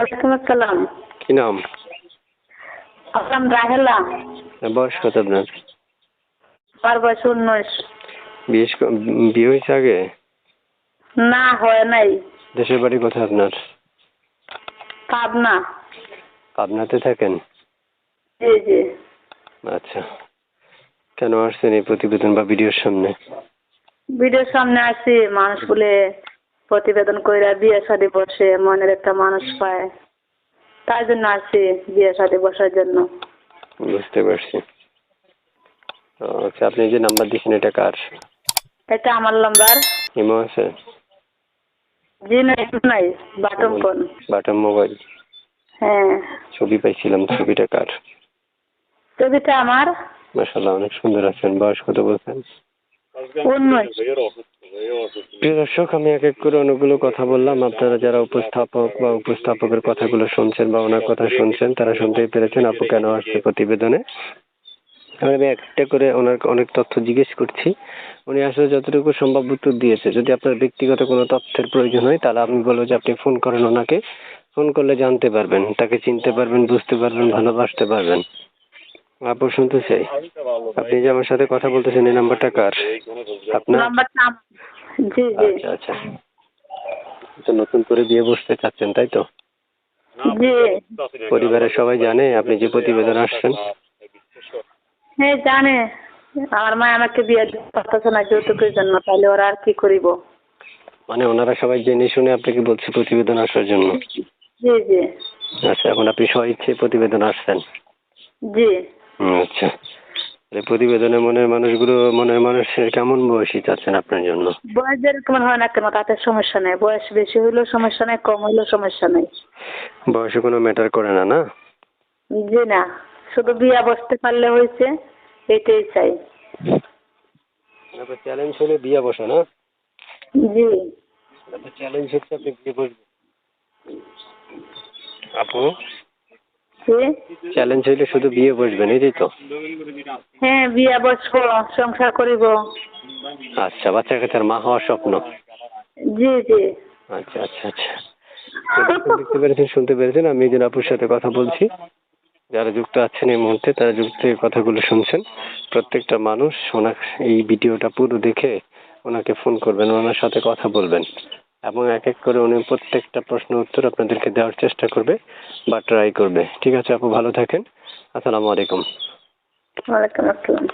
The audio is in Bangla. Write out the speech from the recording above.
ওয়ালাইকুম আসসালাম। কি নাম? আসলাম রাহেলা। বয়স কত আপনার? আমার বয়স উনিশ। বিয়ে বিয়ে হয়েছে আগে? না হয় নাই। দেশের বাড়ি কোথায় আপনার? পাবনা। পাবনাতে থাকেন? জি জি। আচ্ছা। কেন আসছেন এই প্রতিবেদন বা ভিডিওর সামনে? ভিডিওর সামনে আসি মানুষ বলে প্রতিবেদন কইরা বিয়ে শাদী বসে মনের একটা মানুষ পায়। তাই জন্য আসি বিয়ে শাদী বসার জন্য। বুঝতে পারছি। আচ্ছা আপনি যে নাম্বার দিয়েছেন এটা কার? এটা আমার নাম্বার। ইমো আছে? জি নাই নাই বাটন কোন বাটাম মোবাইল। হ্যাঁ। ছবি পাইছিলাম ছবিটা কার? ছবিটা আমার। মাসাল্লাহ অনেক সুন্দর আছেন বয়স কত বলছেন? উনিশ। প্রিয় দর্শক, আমি এক এক করে অনেকগুলো কথা বললাম। আপনারা যারা উপস্থাপক বা উপস্থাপকের কথাগুলো শুনছেন বা ওনার কথা শুনছেন, তারা শুনতেই পেরেছেন আপু কেন আসছে প্রতিবেদনে। আমি একটা করে ওনার অনেক তথ্য জিজ্ঞেস করছি। উনি আসলে যতটুকু সম্ভব উত্তর দিয়েছে। যদি আপনার ব্যক্তিগত কোনো তথ্যের প্রয়োজন হয়, তাহলে আমি বলব যে আপনি ফোন করেন ওনাকে। ফোন করলে জানতে পারবেন, তাকে চিনতে পারবেন, বুঝতে পারবেন, ভালোবাসতে পারবেন। আপু শুনতে চাই আপনি যে আমার সাথে কথা বলতেছেন, এই নাম্বারটা কার? আপনার জি জি। আচ্ছা আচ্ছা। নতুন করে বিয়ে বসতে চাচ্ছেন তাই তো? পরিবারের সবাই জানে আপনি যে প্রতিবেদন আসছেন। হ্যাঁ জানে। আমার মা আমাকে বিয়ে পারতেছে না যৌতুকের জন্য তাহলে ওরা আর কি করিব? মানে ওনারা সবাই জেনে শুনে আপনাকে বলছে প্রতিবেদন আসার জন্য? জি জি। আচ্ছা এখন আপনি স্ব ইচ্ছে প্রতিবেদন আসছেন? জি। আচ্ছা। এই প্রতিবেদনে মনের মানুষগুলো মনের মানুষের কেমন বয়সী চাচ্ছেন আপনার জন্য? বয়স যেরকম হয় না কেন? তাতে সমস্যা নেই। বয়স বেশি হইলেও সমস্যা নেই কম হইলেও সমস্যা নেই। বয়সে কোনো ম্যাটার করে না না? জি না। শুধু বিয়া বসতে পারলে হয়েছে এটাই চাই। তারপর চ্যালেঞ্জ হলে বিয়ে বসা না? জি। তারপর চ্যালেঞ্জ হচ্ছে আপনি বিয়ে বসবেন। আপু? চ্যালেঞ্জ হইলে শুধু বিয়ে বসবেন এই তো? হ্যাঁ বিয়া বসবো সংসার করিব। আচ্ছা বাচ্চা কাচ্চার মা হওয়ার স্বপ্ন? জি জি। আচ্ছা আচ্ছা আচ্ছা। দেখতে পেরেছেন শুনতে পেরেছেন। আমি একজন আপুর সাথে কথা বলছি। যারা যুক্ত আছেন এই মুহূর্তে তারা যুক্ত হয়ে কথাগুলো শুনছেন। প্রত্যেকটা মানুষ ওনার এই ভিডিওটা পুরো দেখে ওনাকে ফোন করবেন ওনার সাথে কথা বলবেন। এবং এক এক করে উনি প্রত্যেকটা প্রশ্ন উত্তর আপনাদেরকে দেওয়ার চেষ্টা করবে বা ট্রাই করবে। ঠিক আছে আপু, ভালো থাকেন। আসসালামু আলাইকুম। ওয়ালাইকুম আসসালাম।